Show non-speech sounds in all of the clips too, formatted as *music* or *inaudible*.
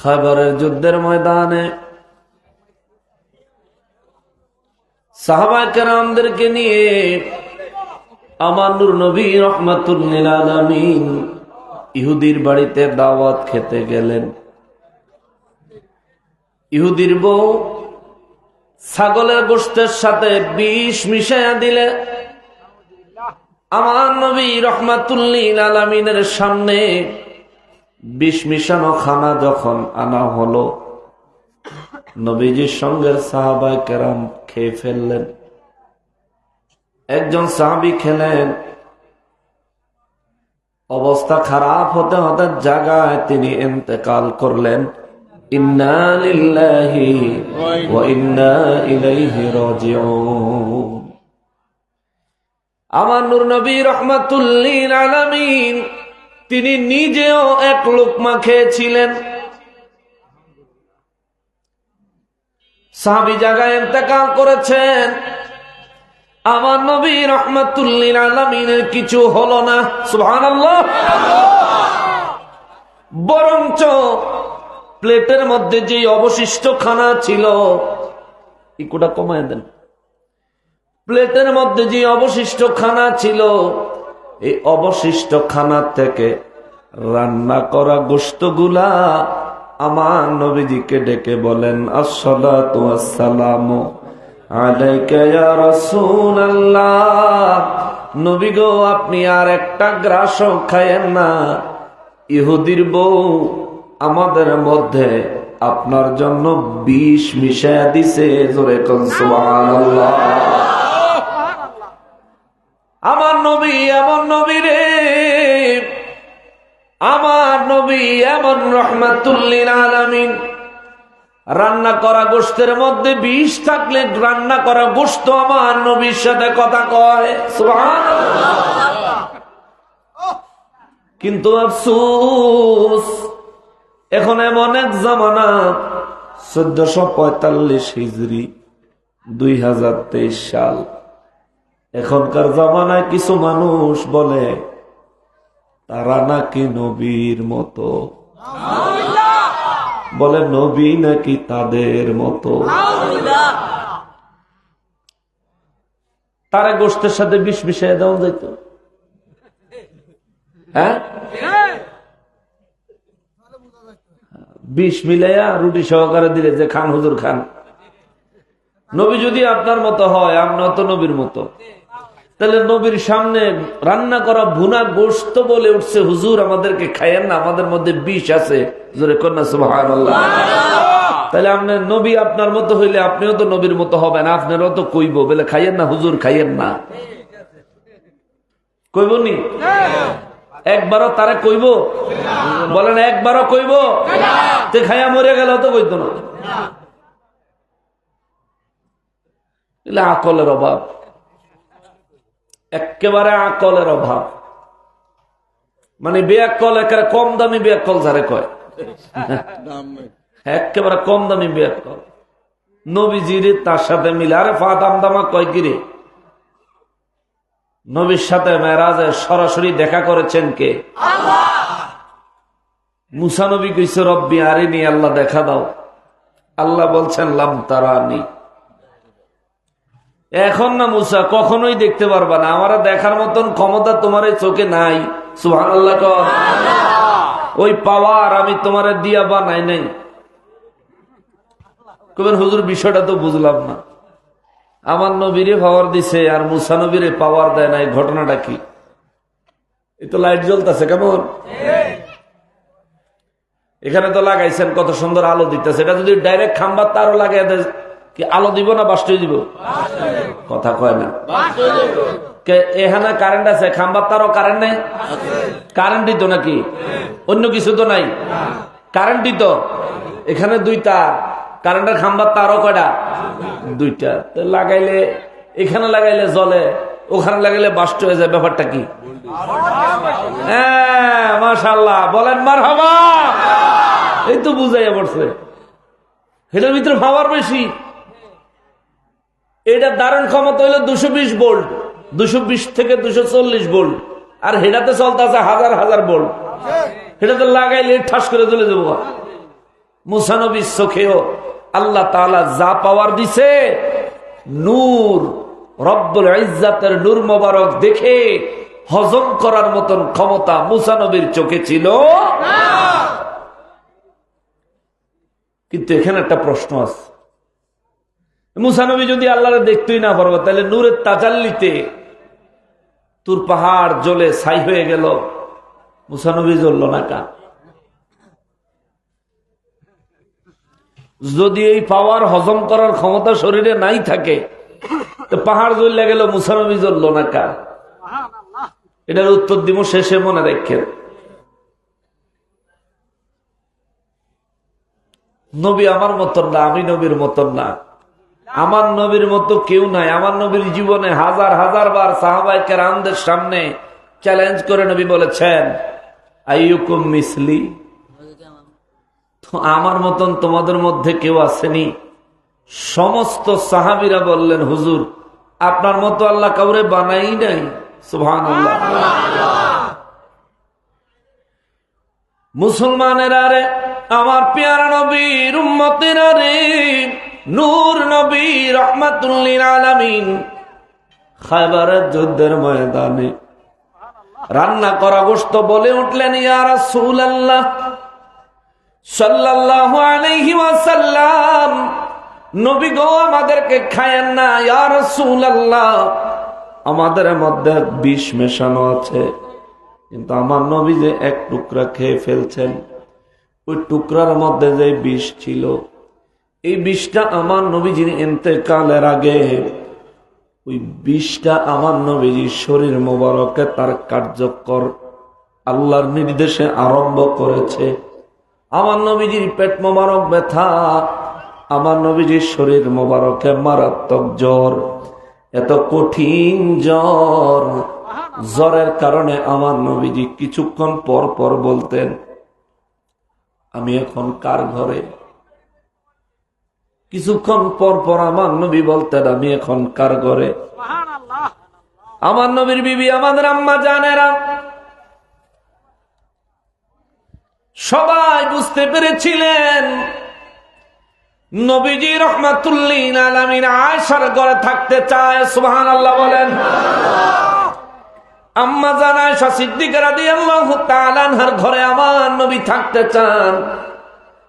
খাবারের যুদ্ধের ময়দানে সাহাবা কেরামদেরকে নিয়ে আমার নূর নবী রহমাতুল্লিল আলমিন ইহুদির বাড়িতে দাওয়াত খেতে গেলেন। ইহুদির বউ ছাগলের গোষ্ঠের সাথে বিষ মিশাইয়া দিলে, আমার নবী রহমাতুল্লিল আলমিনের সামনে বিষ মিশানো খানা যখন আনা হলো, নবীজির সঙ্গে সাহাবাই কেরাম খেয়ে ফেললেন। একজন সাহাবি খেলেন। অবস্থা খারাপ হতে হতে জায়গায় তিনি এতেকাল করলেন। আমার নূর নবী রহমাতুল্লিল আলামিন তিনি নিজেও এক লোকমা খেয়েছিলেন। সাহাবি জায়গায় ইন্তেকাল করেছেন। আমার নবী রহমাতুল্লিল আলমিনের কিছু হলো না সুহান বরঞ্চ প্লেটের মধ্যে যে অবশিষ্ট খানা ছিল কমায় দেন। প্লেটের মধ্যে যে অবশিষ্ট খানা ছিল এই অবশিষ্ট খানা থেকে রান্না করা গোস্তগুলা আমার নবীজিকে ডেকে বলেন আসসালামু নবী গো, আপনি আর একটা গ্রাসও খায়েন না। ইহুদির বউ আমাদের মধ্যে আপনার জন্য বিষ মিশায়া দিছে, জোরে কোন সুবহানাল্লাহ। আমার নবী এমন নবী রে। আমার নবী এমন রহমাতুল্লিল আলামিন। রান্না করা গোষ্ঠের মধ্যে বিষ থাকলে রান্না করা গোষ্ঠ আমার নবীর সাথে কথা কয়। কিন্তু আফসুস, এখন এমন এক জামানা, চোদ্দশো পঁয়তাল্লিশ হিজড়ি দুই হাজার তেইশ সাল। এখনকার জামানায় কিছু মানুষ বলে, তারা নাকি নবীর মতো। বলে, নবী নাকি তাদের মতো। তারা গোষ্ঠের সাথে বিষ মিশিয়ে দেওয়া যেত। হ্যাঁ? বিষ মিলাইয়া রুটি সহকারে দিলে যে খান হুজুর খান। নবী যদি আপনার মতো হয় আপনার তো নবীর মতো। তাহলে নবীর সামনে রান্না করা ভুনা গোস্ত বলে উঠছে, হুজুর, আমাদেরকে খাইয়েন না, আমাদের মধ্যে বিষ আছে। তাহলে আপনি নবী আপনার মতো হইলে আপনিও তো নবীর মতো হবেন, আপনারও তো কইব, বলে খাইয়েন না, হুজুর, খাইয়েন না। কইব নি? একবারও তারা কইব? বলেন, একবারও কইব? তে খাইয়া মরে গেল তো কইতো না। আকলের অভাব। একেবারে আকলের অভাব। মানে বেয়াকল একেবারে কম দামি বেয়াকল যারে কয়। *laughs* একেবারে কম দামি বেয়াকল নবীজির তার সাথে মিলে আরে ফা দাম দামা কয় কিরে নবীর সাথে মেরাজে সরাসরি দেখা করেছেন কে? মুসা নবী কইছে রব্বি আরিনি আল্লাহ দেখা দাও। আল্লাহ বলছেন লাম তারানি। এখন না মুসা কখনোই দেখতে পারবা না। আমার দেখার মতন ক্ষমতা তোমার চোখে নাই। সুহান আল্লাহ। ওই পাওয়ার আমি তোমার দিয়া বা নাই। নাই কবেন হুজুর বিষয়টা তো বুঝলাম না। আমার নবীরে পাওয়ার দিছে আর মুসা নবীরে পাওয়ার দেয় নাই। ঘটনাটা কি? এই তো লাইট জ্বলতেছে কেমন? এখানে তো লাগাইছেন কত সুন্দর আলো দিতেছে। এটা যদি ডাইরেক্ট খাম্বার তারও লাগাই দেয় কি আলো দিব না বাস্ট দিব। কথা কয় না। এখানে কারেন্ট আছে? খাম্বার তারও কারেন্ট নেই? কারেন্ট দিত নাকি? অন্য কিছু তো নাই? কারেন্ট দিত এখানে দুইটা। কারেন্টের খাম্বার তারও কয়টা? দুইটা। লাগাইলে, এখানে লাগাইলে জলে, ওখানে লাগাইলে বাস্ট হয়ে যায়। ব্যাপারটা কি? হ্যাঁ বলেন মার হবা এই তো বুঝাইয়া পড়ছে। এটার ভিতরে পাওয়ার বেশি। এটা দারুণ ক্ষমতা হইল দুশো বিশ বোল্ট দুশো বিশ থেকে দুশো চল্লিশ বোল্ট। আর হেটাতে চলতে আছে হাজার হাজার বোল্ট। হেটাতে লাগাইলে ঠাস করে চলে যাব মুসানবীর চোখেও আল্লাহ তাআলা যা পাওয়ার দিছে নূর রব্বুল ইজ্জাতের নূর মোবারক দেখে হজম করার মতন ক্ষমতা মুসানবীর চোখে ছিল। কিন্তু এখানে একটা প্রশ্ন আছে। মুসানবী যদি আল্লাহরে দেখতেই না পারব তাহলে নূরের তাজাল্লিতে তোর পাহাড় জ্বলে ছাই হয়ে গেল। মুসানবী জ্বলল না কা যদি এই পাওয়ার হজম করার ক্ষমতা শরীরে নাই থাকে, তো পাহাড় জ্বললে গেল মুসানবী জ্বলল না কা এটার উত্তর দিব শেষে, মনে রাখেন। নবী আমার মতন না, আমি নবীর মতন না। আমার নবীর মতো কেউ নাই। আমার নবীর জীবনে হাজার হাজার বার সাহাবাই কেরামদের সামনে চ্যালেঞ্জ করে নবী বলেছেন, আইয়ুকুম মিসলি? আমার মতন তোমাদের মধ্যে কেউ আসেনি। সমস্ত সাহাবিরা বললেন, হুজুর, আপনার মতো আল্লাহ কাউরে বানাই নাই? সুহান মুসলমানেরা রে, আমার পেয়ারা নবীর উম্মতেরা রে নূর নবী রহমাতুল্লিন আলামিন খাইবারের যুদ্ধের ময়দানে রান্না করা গোস্ত বলে উঠলেন ওয়াসাল্লাম, নবী গো আমাদেরকে খায়েন না, ইয়া রাসূলুল্লাহ, আমাদের মধ্যে বিষ মেশানো আছে। কিন্তু আমার নবী যে এক টুকরা খেয়ে ফেলছেন, ওই টুকরার মধ্যে যে বিষ ছিল এই বিষটা আমার নবীজির এতেকালের আগে, ওই বিষটা আমার নবীজির শরীর মোবারকে তার কার্যকর আল্লাহর নির্দেশে আরম্ভ করেছে। আমার নবীজির পেট মোবারক ব্যথা, আমার নবীজির শরীর মোবারকে মারাত্মক জ্বর, এত কঠিন জ্বর। জ্বরের কারণে আমার নবীজি কিছুক্ষণ পর পর বলতেন, আমি এখন কার ঘরে? কিছুক্ষণ পর পর আমার নবী বলতেন আমি এখন কার ঘরে আমার নবীর বিবি আমাদের আম্মা জানেরা। সবাই বুঝতে পেরেছিলেন নবীজি রহমাতুল্লিন আলামিন আয়সার ঘরে থাকতে চায় সুহান আল্লাহ বলেন। আম্মা জানায় সিদ্দিকারা দিয়ে আল্লাহ তালানহার ঘরে আমার নবী থাকতে চান।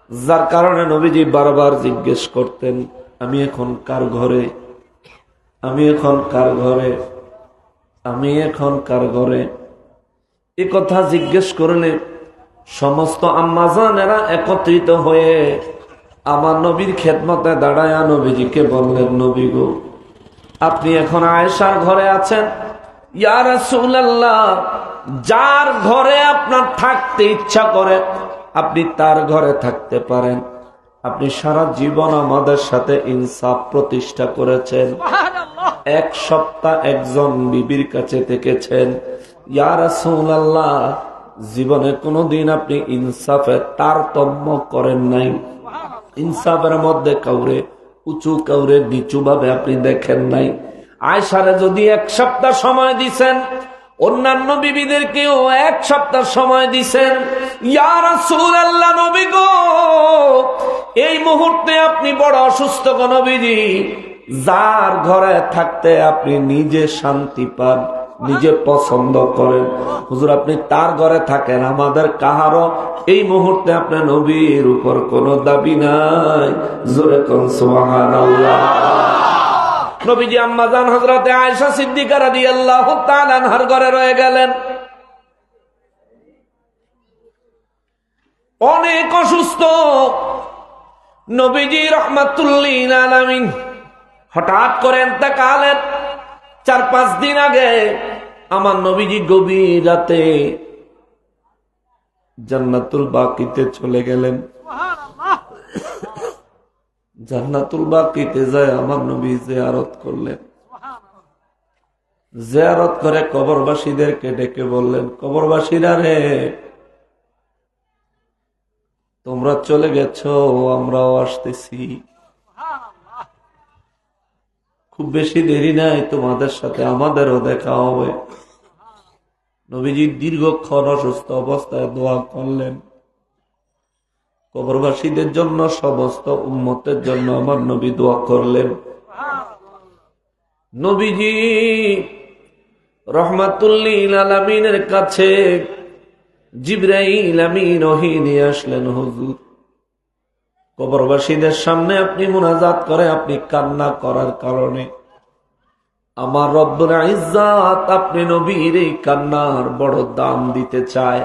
যার কারণে নবীজি বারবার জিজ্ঞেস করতেন, আমি এখন কার ঘরে? আমি এখন কার ঘরে? আমি এখন কার ঘরে? এ কথা জিজ্ঞেস করলে সমস্ত আম্মাজানেরা একত্রিত হয়ে আমার নবীর খেদমতে দাঁড়ায় নবীজিকে বললেন, নবী গো, আপনি এখন আয়েশার ঘরে আছেন? ইয়ার যার ঘরে আপনার থাকতে ইচ্ছা করে। আপনি তার ঘরে থাকতে পারেন। আপনি সারা জীবন আমাদের সাথে ইনসাফ প্রতিষ্ঠা করেছেন। এক সপ্তাহ একজন বিবির কাছে থেকেছেন ইয়ার আল্লাহ জীবনে কোনোদিন আপনি ইনসাফের তারতম্য করেন নাই। ইনসাফের মধ্যে কাউরে উঁচু কাউরে নিচু ভাবে আপনি দেখেন নাই। আয়সারে যদি এক সপ্তাহ সময় দিছেন অন্যান্য বিবিদেরকেও এক সপ্তাহ সময় দিছেন। নবী গো, এই মুহূর্তে আপনি বড় অসুস্থ গো নবীজি। যার ঘরে থাকতে আপনি নিজে শান্তি পান, নিজে পছন্দ করেন। হুজুর, আপনি তার ঘরে থাকেন, আমাদের কাহারও এই মুহূর্তে আপনার নবীর উপর কোনো দাবি নাই। জোরে কোন সুহান নবীজি আম্মাজান হজরতে আয়সা সিদ্দিকার দি আল্লাহ তালানহার ঘরে রয়ে গেলেন। অনেক অসুস্থ। নবীজি রহমাতুল্লিন আলামিন হঠাৎ করেন তা কালের চার পাঁচ দিন আগে আমার নবীজি গভীর রাতে জান্নাতুল বাকিতে চলে গেলেন। জান্নাতুল বাকিতে যায় আমার নবী জেয়ারত করলেন। জেয়ারত করে কবরবাসীদেরকে ডেকে বললেন, কবরবাসীরা রে, তোমরা চলে গেছ, আমরাও আসতেছি। খুব বেশি দেরি নাই, তোমাদের সাথে আমাদেরও দেখা হবে। নবীজি দীর্ঘক্ষণ অসুস্থ অবস্থায় দোয়া করলেন। কবরবাসীদের জন্য, সমস্ত উম্মতের জন্য আমার নবী দোয়া করলেন। নবীজি, রহমাতুল্লিল কাছে জিব্রাইল আমিন নিয়ে আসলেন, হুজুর। কবরবাসীদের সামনে আপনি মুনাজাত করে, আপনি কান্না করার কারণে। আমার রব্বুল ইজ্জাত আপনি নবীর এই কান্নার বড় দাম দিতে চায়।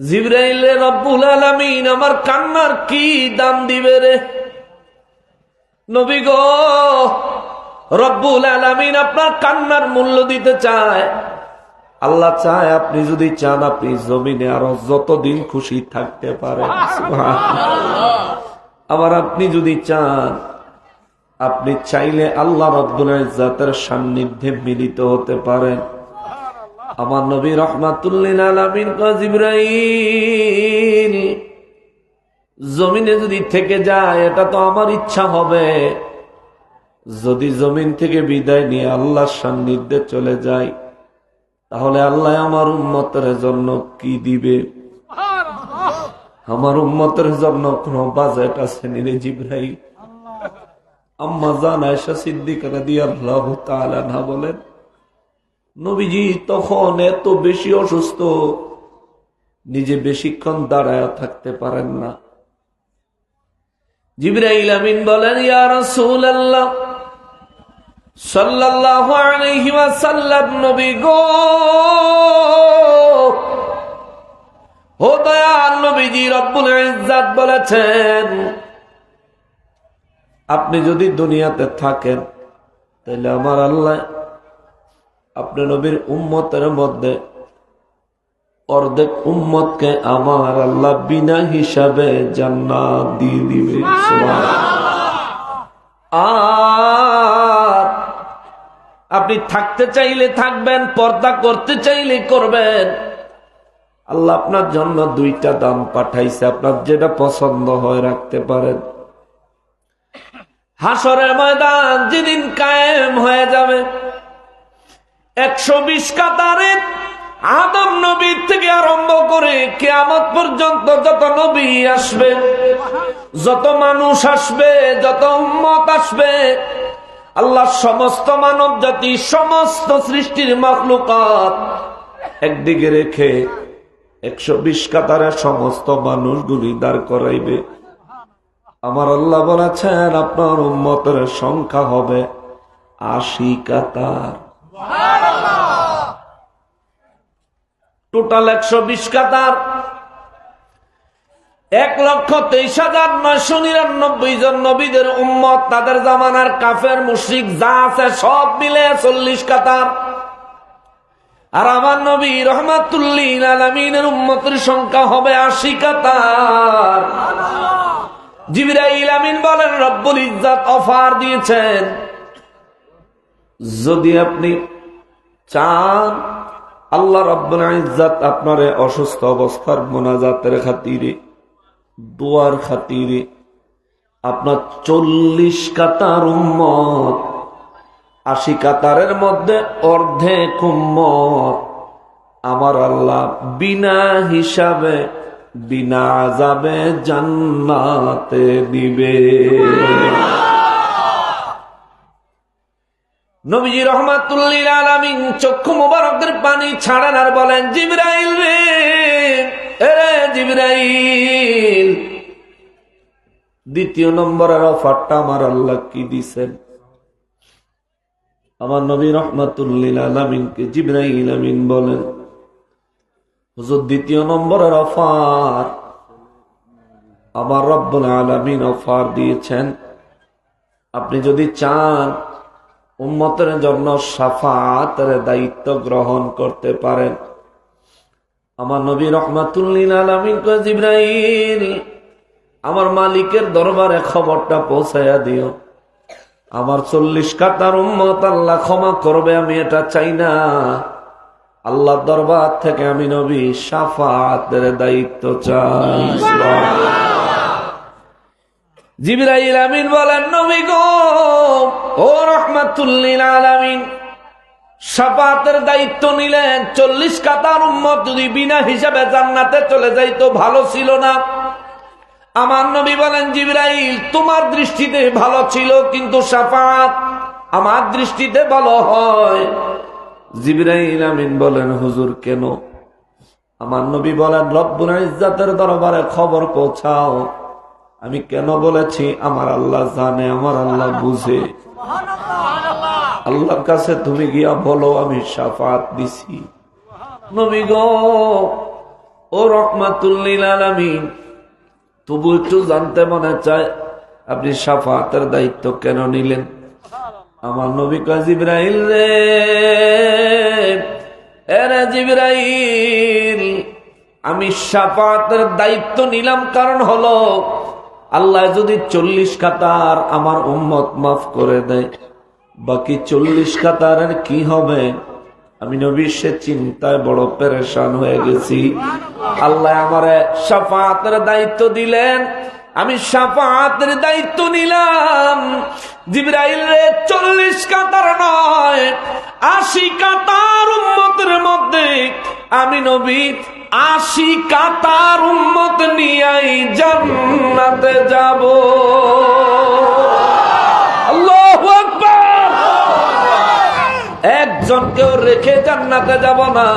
জিব্রাইলে রব্বুল আলামিন আমার কান্নার কি দাম দিবে রে? নবী গো রব্বুল আলামিন আপনার কান্নার মূল্য দিতে চায়। আল্লাহ চায় আপনি যদি চান আপনি জমিনে আরও যতদিন খুশি থাকতে পারেন। আবার আপনি যদি চান আপনি চাইলে আল্লাহ রব্বুল ইজ্জাতের সান্নিধ্যে মিলিত হতে পারেন। আমার নবী রহমাতুল্লিন আলমিন জিব্রাইল, জমিনে যদি থেকে যায়, এটা তো আমার ইচ্ছা হবে। যদি জমিন থেকে বিদায় নিয়ে আল্লাহর সান্নিধ্যে চলে যায়, তাহলে আল্লাহ আমার উন্মতের জন্য কি দিবে? আমার উন্মতের জন্য কোন বাজেট আছে নিরে জিব্রাইল? আম্মা জান সিদ্দিক রাদি আল্লাহ না বলেন নবীজি তখন এত বেশি অসুস্থ, নিজে বেশিক্ষণ দাঁড়ায় থাকতে পারেন না। জিব্রাইল আমিন বলেন ওয়াসাল্লাম, নবী গো! ও দয়াল নবীজি, রব্বুল বলেছেন, আপনি যদি দুনিয়াতে থাকেন, তাহলে আমার আল্লাহ আপনি নবীর উম্মতের মধ্যে অর্ধেক উম্মতকে আমার আল্লাহ বিনা হিসাবে জান্নাত দিয়ে দিবে। আর আপনি থাকতে চাইলে থাকবেন, পর্দা করতে চাইলে করবেন। আল্লাহ আপনার জন্য দুইটা দাম পাঠাইছে, আপনার যেটা পছন্দ হয় রাখতে পারেন। হাসরের ময়দান যেদিন কায়েম হয়ে যাবে একশো বিশ কাতারের আদম নবীর থেকে আরম্ভ করে কেয়ামত পর্যন্ত যত নবী আসবে, যত মানুষ আসবে, যত উম্মত আসবে, আল্লাহ সমস্ত মানব জাতি, সমস্ত সৃষ্টির মখলুকাত একদিকে রেখে একশো বিশ কাতারের সমস্ত মানুষগুলি দাঁড় করাইবে। আমার আল্লাহ বলেছেন, আপনার উম্মতের সংখ্যা হবে আশি কাতার। টোটাল একশো বিশ কাতার। এক লক্ষ তেইশ হাজার নয়শো নিরানব্বই জন নবীদের উম্মত, তাদের জামানার কাফের মুশিক যা আছে সব মিলে চল্লিশ কাতার। আর আমার নবী রহমাতুল্লিন আলমিনের উম্মতের সংখ্যা হবে আশি কাতার। জিবরাইল আমিন বলেন, রব্বুল ইজ্জাত অফার দিয়েছেন। যদি আপনি চান আল্লাহ রব্বুল ইজ্জাত আপনার অসুস্থ অবস্থার মোনাজাতের খাতিরে, দোয়ার খাতিরে, আপনার চল্লিশ কাতার উম্মত, আশি কাতারের মধ্যে অর্ধেক উম্মত। আমার আল্লাহ বিনা হিসাবে, বিনা যাবে জান্নাতে দিবে। নবীজি রহমাতুল্লিল আলামিন চক্ষু মোবারকের পানি ছাড়ান আর বলেন, জিবরাইল রে, এরে জিবরাইল, দ্বিতীয় নম্বরের অফারটা আমার আল্লাহ কি দিছেন? আমার নবী রহমাতুল্লিল আলামিনকে জিবরাইল আমিন বলেন, হুজুর, দ্বিতীয় নম্বরের অফার, আমার রব্বুল আলামিন অফার দিয়েছেন। আপনি যদি চান উম্মতের জন্য সাফাতের দায়িত্ব গ্রহণ করতে পারেন। আমার নবী রহমাতুল্লিন আমার মালিকের দরবারে খবরটা পৌঁছাইয়া দিও। আমার চল্লিশ কাতার উম্মত আল্লাহ ক্ষমা করবে, আমি এটা চাই না। আল্লাহ দরবার থেকে আমি নবী সাফাতের দায়িত্ব চাই। জিবরাইল আমিন বলেন, নবী গো, ও রহমাতুল্লিল আলামিন, সাফাতের দায়িত্ব নিলেন, চল্লিশ কাতার উম্মত যদি বিনা হিসাবে জান্নাতে চলে যাইতো, ভালো ছিল না। আমার নবী বলেন, জিব্রাইল, তোমার দৃষ্টিতে ভালো ছিল, কিন্তু সাফাত আমার দৃষ্টিতে ভালো হয়। জিব্রাইল আমিন বলেন, হুজুর, কেন? আমার নবী বলেন, রব্বুল ইজ্জাতের দরবারে খবর পৌঁছাও। আমি কেন বলেছি, আমার আল্লাহ জানে, আমার আল্লাহ বুঝে। আল্লাহর কাছে তুমি গিয়া বলো, আমি সাফাত দিছি। নবী গো, ও রহমাতুল্লিল আলামিন, তবু একটু জানতে মনে চায়, আপনি সাফাতের দায়িত্ব কেন নিলেন? আমার নবী কয়, জিব্রাইল রে, এরে জিব্রাইল, আমি সাফাতের দায়িত্ব নিলাম কারণ হলো আল্লাহ যদি চল্লিশ কাতার আমার উম্মত মাফ করে দেয়, বাকি চল্লিশ কাতারের কি হবে? আমি নবীর সে চিন্তায় বড় পরেশান হয়ে গেছি। আল্লাহ আমার সাফাতের দায়িত্ব দিলেন। আমি সাফাতের দায়িত্ব নিলাম। জিব্রাইল রে, চল্লিশ কাতার নয়, আশি কাতার উম্মতের মধ্যে আমি নবী আশি কাতার উম্মত নিয়াই জান্নাতে যাব। একজনকেও রেখে জান্নাতে যাব না।